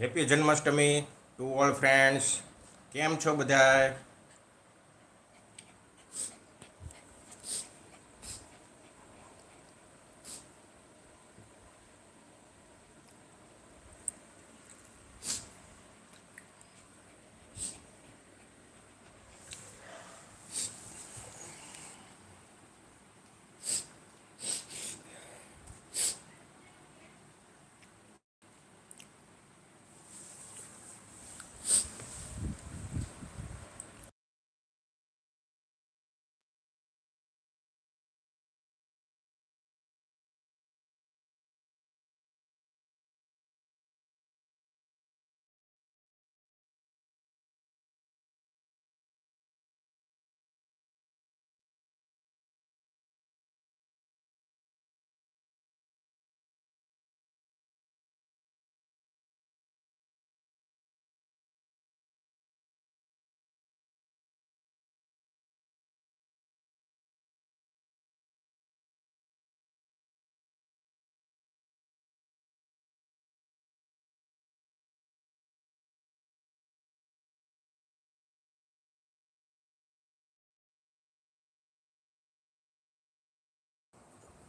Happy Janmashtami to all friends. કેમ છો બધાય?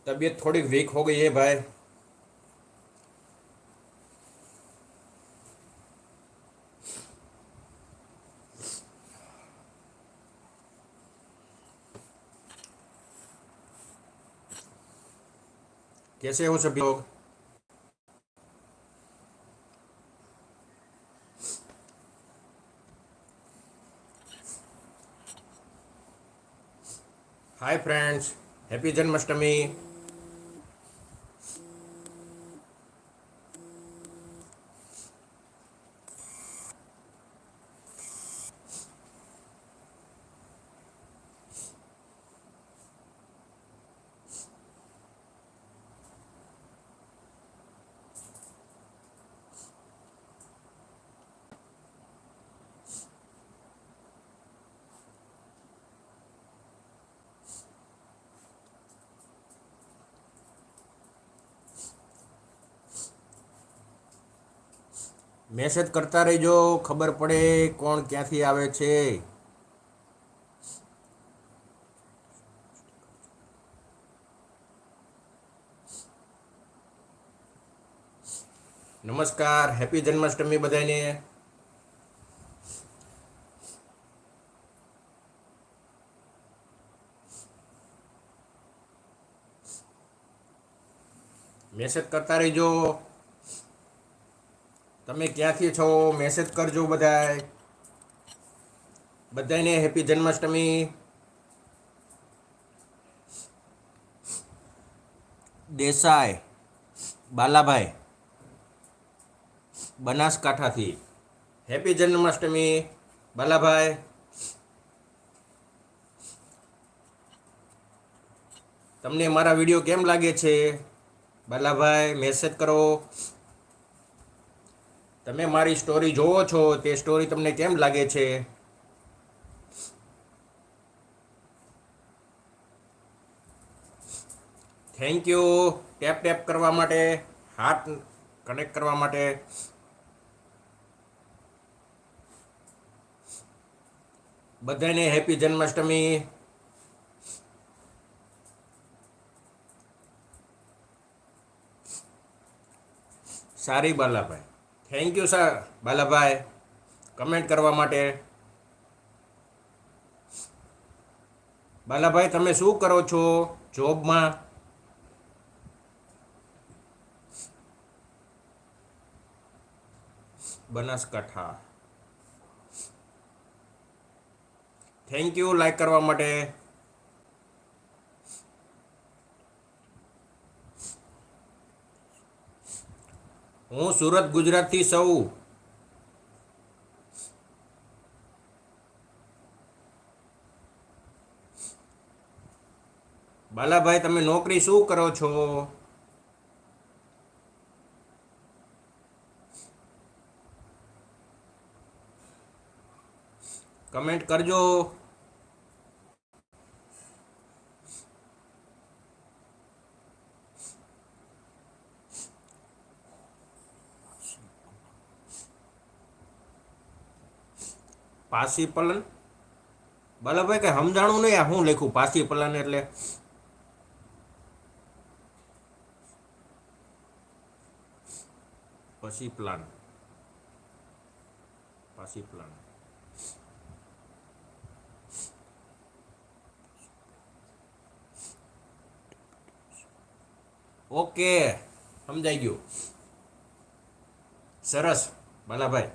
तबीयत थोड़ी वीक हो गई है भाई। कैसे हो सभी लोग? Hi friends happy Janmashtami message કરતા રહેજો, ખબર પડે કોણ ક્યાંથી આવે છે. નમસ્કાર, હેપી જન્માષ્ટમી બધાને. મેસેજ કરતા રહેજો. તમે ક્યાંથી છો? મેસેજ કરજો બધાય. બધાને હેપી જન્માષ્ટમી દેસાઈ, બાલાભાઈ, બનાસકાંઠાથી. હેપી જન્માષ્ટમી બાલાભાઈ. તમને મારા વીડિયો કેમ લાગે છે? બાલાભાઈ મેસેજ કરો. તમે મારી સ્ટોરી જોવો છો, તે સ્ટોરી તમને કેમ લાગે છે? થેન્ક યુ ટેપ ટેપ કરવા માટે, હાથ કનેક્ટ કરવા માટે. બધાને હેપી જન્માષ્ટમી. સારી Balabhai. Thank you sir Balabhai comment કરવા માટે. બાલાભાઈ તમે શું કરો છો જોબમાં બનાસકાંઠા. થેન્ક યુ લાઈક કરવા માટે. હું સુરત ગુજરાતથી સૌ. બાલાભાઈ તમે નોકરી શું કરો છો? કમેન્ટ કરજો. પાસી પલન? બાલાભાઈ કઈ સમજાણું નહીં આ શું લખ્યું? પાસી પલન એટલે? પછી પ્લાન. પાસી પ્લાન. ઓકે, સમજાઈ ગયું. સરસ બાલાભાઈ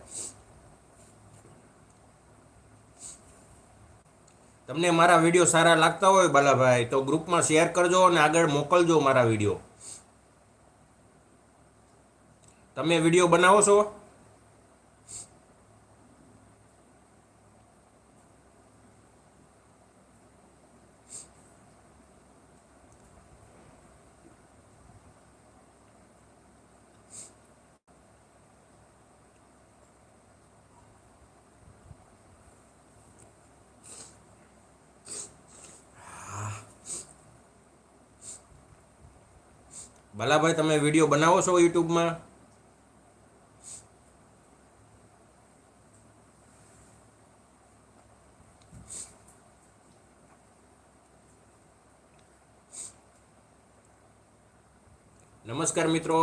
તમને મારા વીડિયો સારા લાગતા હોય બાલાભાઈ, તો ગ્રુપમાં શેર કરજો અને આગળ મોકલજો મારા વીડિયો તમે વીડિયો બનાવો છો? બાલાભાઈ તમે વીડિયો બનાવો છો યુટ્યુબમાં? નમસ્કાર મિત્રો.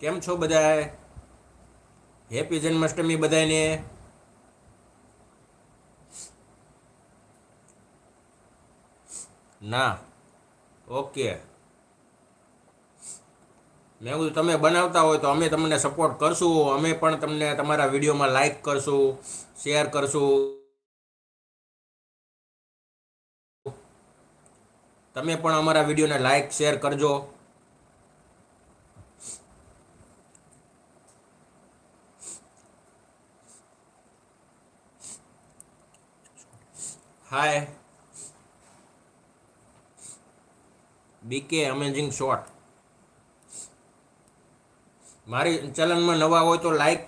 કેમ છો બધાય? હેપી જન્માષ્ટમી બધાને ના. ઓકે. મેં કીધું તમે બનાવતા હોય તો અમે તમને સપોર્ટ કરશું. અમે પણ તમને તમારા વિડીયોમાં લાઈક કરશું શેર કરશું. તમે પણ અમારા વિડીયોને લાઈક શેર કરજો. હાય બીકે અમેઝિંગ શોટ મારી ચેનલમાં નવા હોય તો લાઈક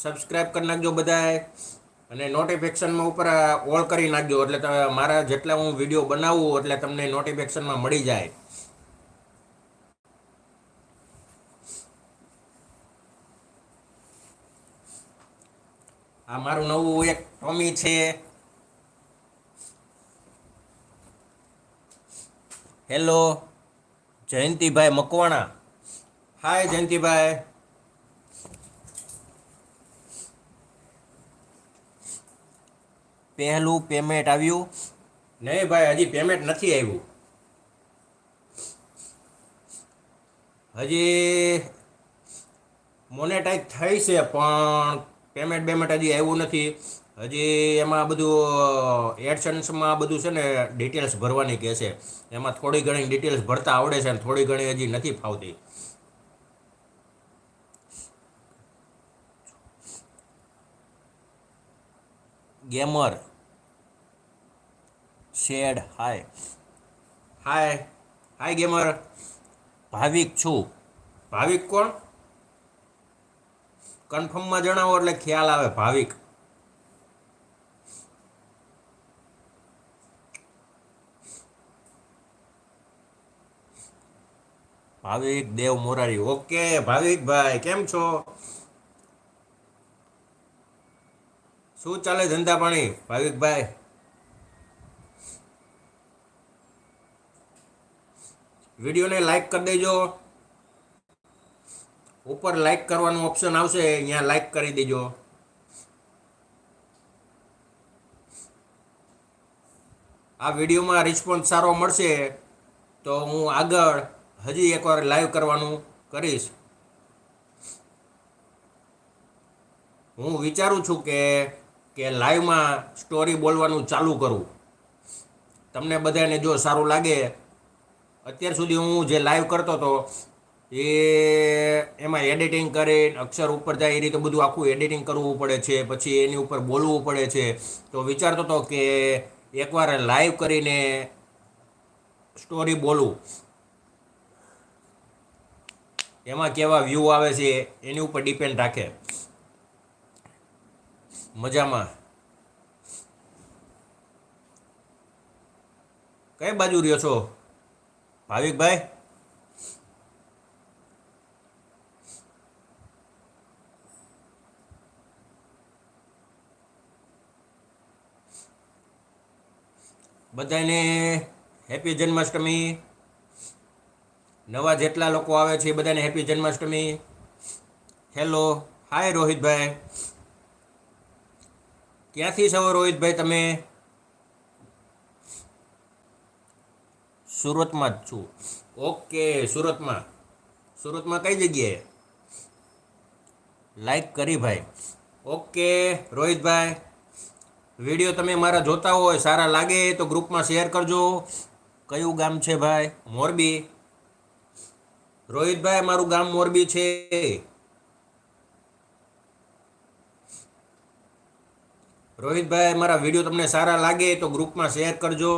સબસ્ક્રાઈબ કરી નાખજો બધાએ અને નોટિફિકેશનમાં ઉપર ઓલ કરી નાખજો. એટલે તમે મારા જેટલા હું વીડિયો બનાવું એટલે તમને નોટિફિકેશનમાં મળી જાય. આ મારું નવું એક ટોમી છે. હેલો જયંતિભાઈ મકવાણા. હાય જયંતિભાઈ. પહેલું પેમેન્ટ આવ્યું. નહીં ભાઈ, હજી પેમેન્ટ નથી આવ્યું. હજી મોનેટાઈઝ થઈ છે, પણ પેમેન્ટ બેમેન્ટ હજી આવ્યું નથી. હજી એમાં બધું એડસન્સમાં બધું છે ને ડિટેલ્સ ભરવાની કહે છે. એમાં થોડી ઘણી ડિટેલ્સ ભરતા આવડે છે અને થોડી ઘણી હજી નથી ફાવતી. Gamer. Shade hi. Hi. Hi gamer. Bhavik છું. ભાવિક કોણ? કન્ફર્મમાં જણાવો એટલે ખ્યાલ આવે ભાવિક. ભાવિક દેવ મોરારી. ઓકે ભાવિક ભાઈ કેમ છો? શું ચાલે ધંધા પાણી? ભાવિકભાઈ? વિડીયોને લાઈક કરી દેજો. ઉપર લાઈક કરવાનું ઓપ્શન આવશે, અહીંયા લાઈક કરી દેજો. આ વિડીયોમાં રિસ્પોન્સ સારો મળશે, તો હું આગળ હજી એકવાર લાઈવ કરવાનું કરીશ. હું વિચારું છું કે કે લાઈવમાં સ્ટોરી બોલવાનું ચાલુ કરું. તમને બધાને જો સારું લાગે, અત્યાર સુધી હું જે લાઈવ કરતો હતો, એ એમાં એડિટિંગ કરીને, અક્ષર ઉપર જાય એ રીતે બધું આખું એડિટિંગ કરવું પડે છે, પછી એની ઉપર બોલવું પડે છે. તો વિચારતો હતો કે એકવાર લાઈવ કરીને સ્ટોરી બોલું. એમાં કેવા વ્યૂ આવે છે, એની ઉપર ડિપેન્ડ રાખે. મજામાં. કઈ બાજુ રહ્યો છો? ભાવિકભાઈ? બધાને હેપી જન્માષ્ટમી. નવા જેટલા લોકો આવે છે બધાને happy Janmashtami. Hello, hi Rohitbhai. ક્યાંથી છો રોહિતભાઈ તમે? સુરતમાં જ છું. ઓકે, સુરતમાં. સુરતમાં કઈ જગ્યાએ? લાઈક કરી ભાઈ. ઓકે, રોહિતભાઈ. વીડિયો તમે મારા જોતા હોય, સારા લાગે, તો ગ્રુપમાં શેર કરજો. કયું ગામ છે ભાઈ? મોરબી. રોહિતભાઈ, મારું ગામ મોરબી છે. રોહિતભાઈ, મારા વીડિયો તમને સારા લાગે તો ગ્રુપમાં શેર કરજો.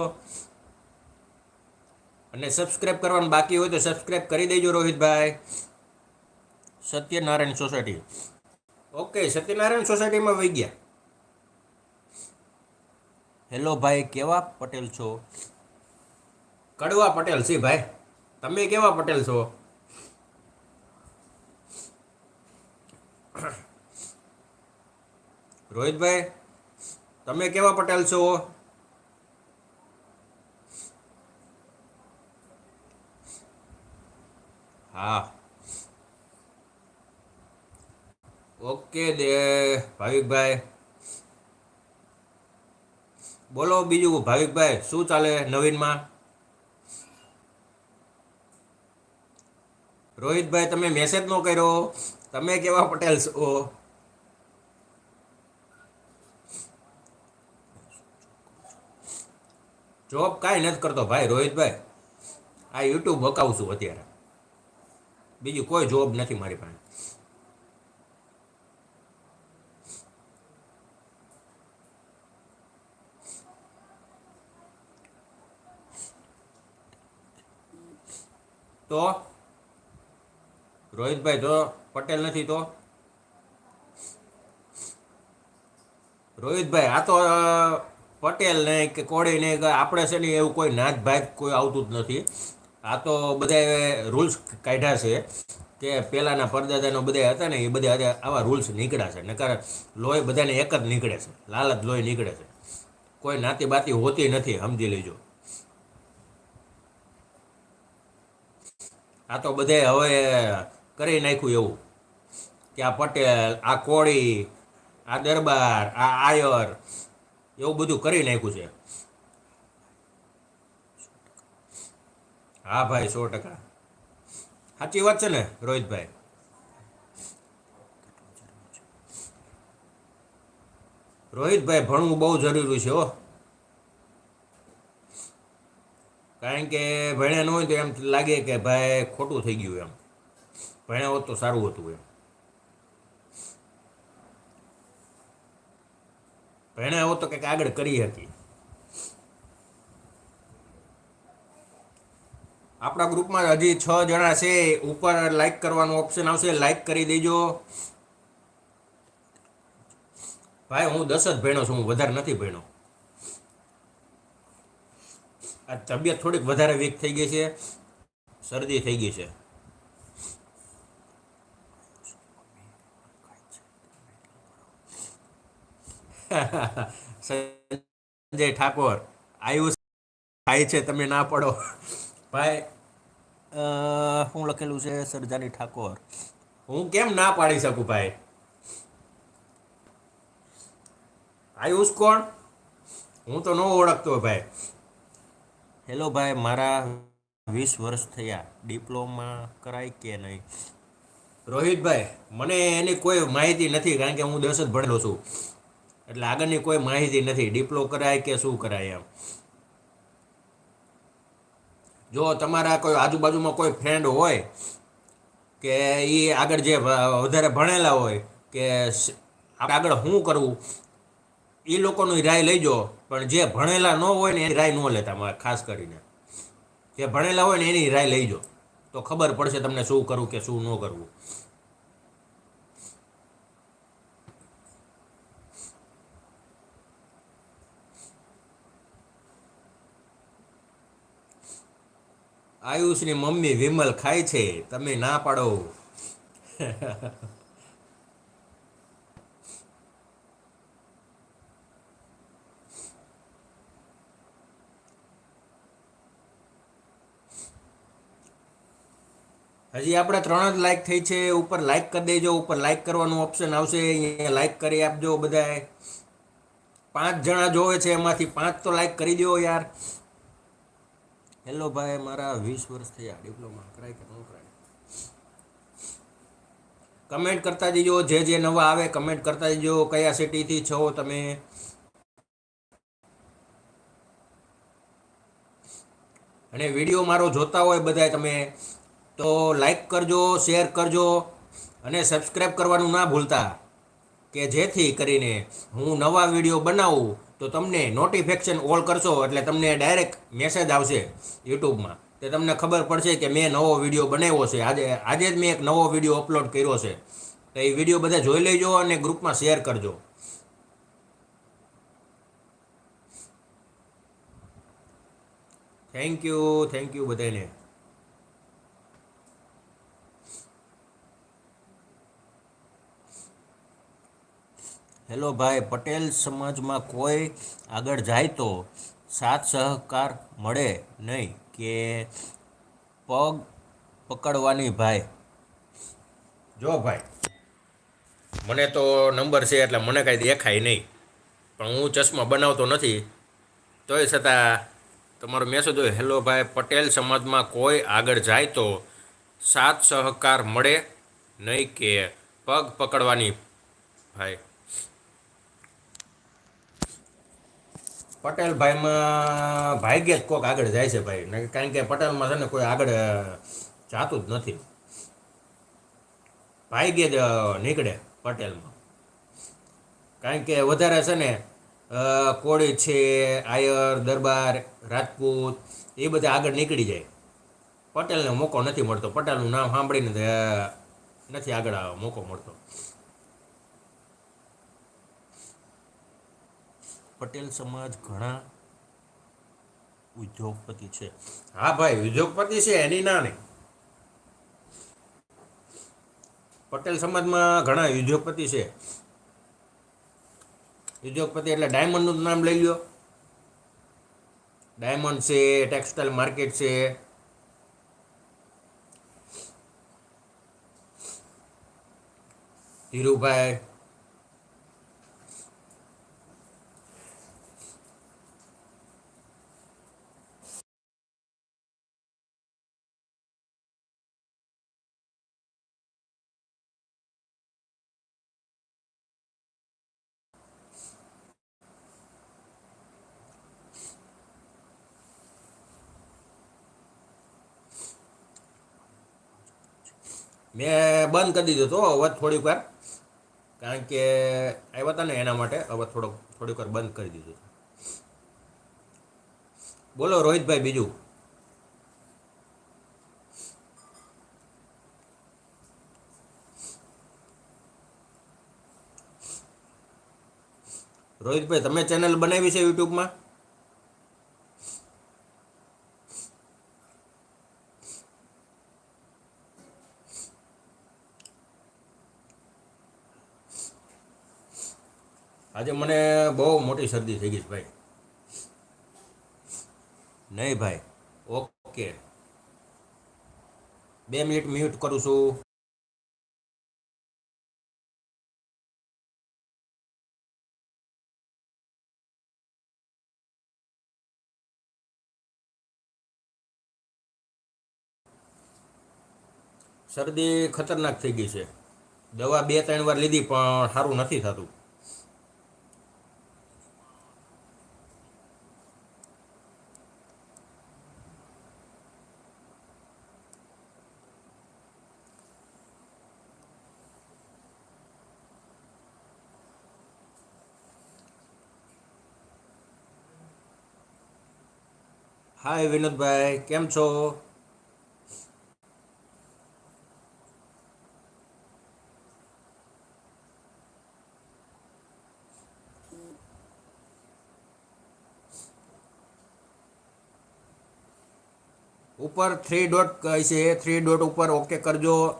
અને સબસ્ક્રાઈબ કરવાનું બાકી હોય તો સબસ્ક્રાઈબ કરી દેજો રોહિતભાઈ. સત્યનારાયણ સોસાયટી. ઓકે સત્યનારાયણ સોસાયટીમાં વહી ગયા. હેલો ભાઈ, કેવા પટેલ છો? કડવા પટેલ છે ભાઈ. તમે કેવા પટેલ છો? રોહિતભાઈ તમે કેવા પટેલ છો? હા. ઓકે દે, ભાવિકભાઈ. બોલો બીજું, ભાવિકભાઈ, શું ચાલે નવીનમાં? રોહિતભાઈ, તમે મેસેજ નો કર્યો. તમે કેવા પટેલ છો? જોબ કાંઈ નથી કરતો ભાઈ, રોહિતભાઈ. આ યુટ્યુબ વકાવું છું અત્યારે. બીજું કોઈ જોબ નથી મારી પાસે. તો? રોહિતભાઈ, તો પટેલ નથી તો? રોહિતભાઈ, આ તો પટેલ ને કે કોળી ને કે આપણે છે ને એવું કોઈ નાત ભાત કોઈ આવતું જ નથી. આ તો બધા રૂલ્સ કાઢ્યા છે કે પહેલાંના પરદાદાનો બધા હતા ને એ બધા આવા રૂલ્સ નીકળ્યા છે. નકર લોહી બધાને એક જ નીકળે છે. લાલ જ લોહી નીકળે છે. કોઈ નાતી બાતી હોતી નથી, સમજી લેજો. આ તો બધે હવે કરી નાખ્યું એવું કે આ પટેલ, આ કોળી, આ દરબાર, આ આયર એવું બધું કરી નાખ્યું છે. હા ભાઈ, સો ટકા. સાચી વાત છે ને, રોહિતભાઈ? રોહિતભાઈ, ભણવું બહુ જરૂરી છે હો. કારણ કે ભણ્યા ન હોય તો એમ લાગે કે ભાઈ ખોટું થઈ ગયું એમ. ભણ્યા હોત તો સારું હતું એમ. ભણ્યા આવો તો કંઈક આગળ કરી હતી આપણા ગ્રુપમાં હજી છ જણા છે, ઉપર લાઈક કરવાનું ઓપ્શન આવશે લાઈક કરી દેજો. ભાઈ, હું દસ જ ભણ્યો છું, હું વધારે નથી ભણ્યો. આ તબિયત થોડીક વધારે વીક થઈ ગઈ છે, શરદી થઈ ગઈ છે. સંજય ઠાકોર, આયુષ થાય છે, તમે ના પડો. ભાઈ શું લખેલું છે સરજાની ઠાકોર. હું કેમ ના પાડી શકું ભાઈ? આયુષ કોણ? હું તો ન ઓળખતો ભાઈ. હેલો ભાઈ, મારા વીસ વર્ષ થયા. ડિપ્લોમા કરાય કે નહીં? રોહિતભાઈ, મને એની કોઈ માહિતી નથી, કારણ કે હું દસ જ ભણેલો છું. એટલે આગળની કોઈ માહિતી નથી. ડિપ્લો કરાય કે શું કરાય એમ. જો તમારા કોઈ આજુબાજુમાં કોઈ ફ્રેન્ડ હોય કે એ આગળ જે વધારે ભણેલા હોય કે આગળ શું કરવું એ લોકોની રાય લઈજો પણ જે ભણેલા ન હોય ને એની રાય ન લેતા મારે ખાસ કરીને. જે ભણેલા હોય ને એની રાય લઈજો તો ખબર પડશે તમને શું કરવું કે શું ન કરવું. આયુષની મમ્મી વિમલ ખાય છે, તમે ના પાડો. હજી આપણે ત્રણ જ લાઈક થઈ છે, ઉપર લાઈક કરી દેજો, ઉપર લાઈક કરવાનું ઓપ્શન આવશે, અહીંયા લાઈક કરી આપજો બધાએ. પાંચ જણા જોવે છે, એમાંથી પાંચ તો લાઈક કરી દો યાર. હેલો ભાઈ, મારા વીસ વર્ષ થયા ડિપ્લોમા કરાય કે ન કરાય? કમેન્ટ કરતા જજો, જે જે નવા આવે કમેન્ટ કરતા જજો, કયા સિટીથી છો તમે? અને વીડિયો મારો જોતા હોય બધાય તમે, તો લાઈક કરજો શેર કરજો, અને સબસ્ક્રાઈબ કરવાનું ના ભૂલતા, કે જેથી કરીને હું નવા વીડિયો બનાવું તો તમને નોટિફિકેશન ઓલ કરશો એટલે તમને ડાયરેક્ટ મેસેજ આવશે યુટ્યુબમાં. તે તમને ખબર પડશે કે મેં નવો વીડિયો બનાવ્યો છે. આજે આજે જ મેં એક નવો વીડિયો અપલોડ કર્યો છે. તો એ વીડિયો બધા જોઈ લેજો અને ગ્રુપમાં શેર કરજો. થેન્ક યુ થેન્ક યુ બધાને હેલો ભાઈ, પટેલ સમાજમાં કોઈ આગળ જાય તો સાથ સહકાર મળે નહીં કે પગ પકડવાની ભાઈ? જો ભાઈ, મને તો નંબર છે એટલે મને કાંઈ દેખાય નહીં. પણ હું ચશ્મા બનાવતો નથી. તોય છતાં તમારો મેસેજ હોય, હેલો ભાઈ, પટેલ સમાજમાં કોઈ આગળ જાય તો સાથ સહકાર મળે નહીં કે પગ પકડવાની ભાઈ? પટેલ ભાઈમાં ભાગ્યે જ કોક આગળ જાય છે ભાઈ. કારણ કે પટેલમાં છે ને કોઈ આગળ જાતું જ નથી. ભાગ્યે જ નીકળે પટેલમાં. કારણ કે વધારે છે ને કોળી છે, આયર, દરબાર, રાજપૂત, એ બધા આગળ નીકળી જાય. પટેલને મોકો નથી મળતો. પટેલનું નામ સાંભળીને નથી આગળ મોકો મળતો. પટેલ સમાજ ઘણા ઉદ્યોગપતિ છે. હા ભાઈ, ઉદ્યોગપતિ છે એની ના નહીં પટેલ સમાજમાં ઘણા ઉદ્યોગપતિ છે. ઉદ્યોગપતિ એટલે ડાયમંડનું નામ લઈ લ્યો. ડાયમંડ છે, ટેક્સટાઇલ માર્કેટ છે. ધીરુભાઈ મેં બંધ કરી દીધો તો અવાજ થોડીક વાર. કારણ કે આવ્યા હતા ને એના માટે અવાજ થોડોક થોડીક વાર બંધ કરી દીધો. બોલો રોહિતભાઈ બીજું. રોહિતભાઈ, તમે ચેનલ બનાવી છે યુટ્યુબમાં? આજે મને બહુ મોટી શરદી થઈ ગઈ છે ભાઈ. નહીં ભાઈ, ઓકે. બે મિનિટ મ્યુટ કરું છું. શરદી ખતરનાક થઈ ગઈ છે. દવા બે ત્રણ વાર લીધી પણ સારું નથી થતું. હાય વિનોદભાઈ, કેમ છો? ઉપર થ્રી ડોટ છે થ્રી ડોટ ઉપર ઓકે કરજો.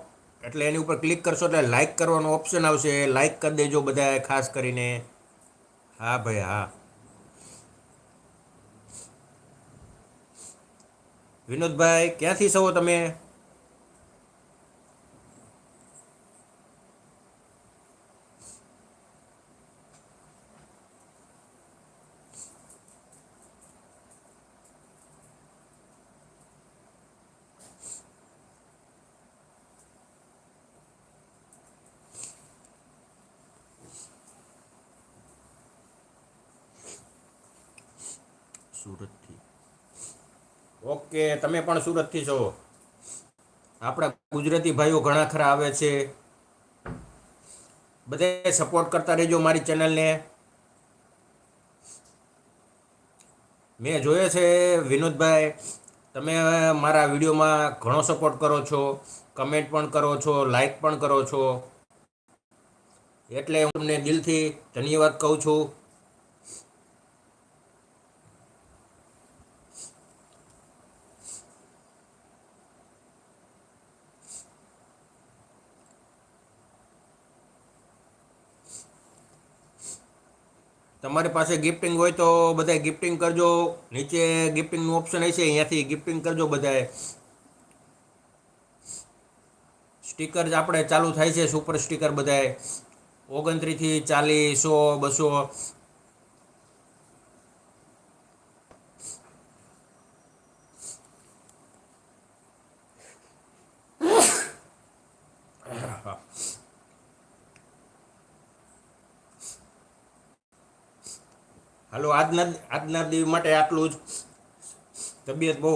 એટલે એની ઉપર ક્લિક કરશો એટલે લાઇક કરવાનો ઓપ્શન આવશે. લાઇક કરી દેજો બધાએ, ખાસ કરીને. હા ભાઈ, હા. વિનોદભાઈ ક્યાંથી છો તમે? સુરત ઓકે, તમે પણ સુરતથી છો? આપણા ગુજરાતી ભાઈઓ ઘણા ખરા આવે છે. બધે સપોર્ટ કરતા રહેજો મારી ચેનલને મેં જોયો છે, વિનોદભાઈ, તમે મારા વિડીયોમાં ઘણો સપોર્ટ કરો છો કમેન્ટ પણ કરો છો લાઈક પણ કરો છો. એટલે હું તમને દિલથી ધન્યવાદ કહું છું. તમારી પાસે ગિફ્ટિંગ હોય તો બધાય ગિફ્ટિંગ કરજો. નીચે ગિફ્ટિંગનું ઓપ્શન હશે, અહીંયાથી ગિફ્ટિંગ કરજો બધાએ સ્ટીકર આપણે ચાલુ થાય છે સુપર સ્ટીકર બધાય. ઓગણત્રીસથી ચાલીસ સો બસો. હાલો, આજના આજના દિવસ માટે આટલું જ. તબિયત બહુ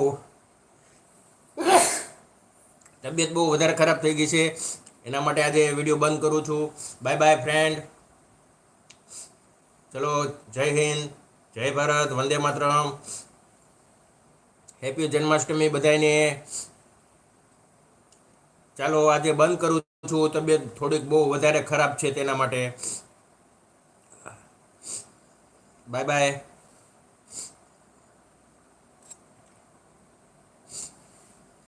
તબિયત બહુ વધારે ખરાબ થઈ ગઈ છે. એના માટે આજે વીડિયો બંધ કરું છું. બાય બાય ફ્રેન્ડ ચલો, જય હિન્દ, જય ભારત, વંદે માતરમ. હેપી જન્માષ્ટમી બધાને ચાલો, આજે બંધ કરું છું. તબિયત થોડીક બહુ વધારે ખરાબ છે તેના માટે. Bye bye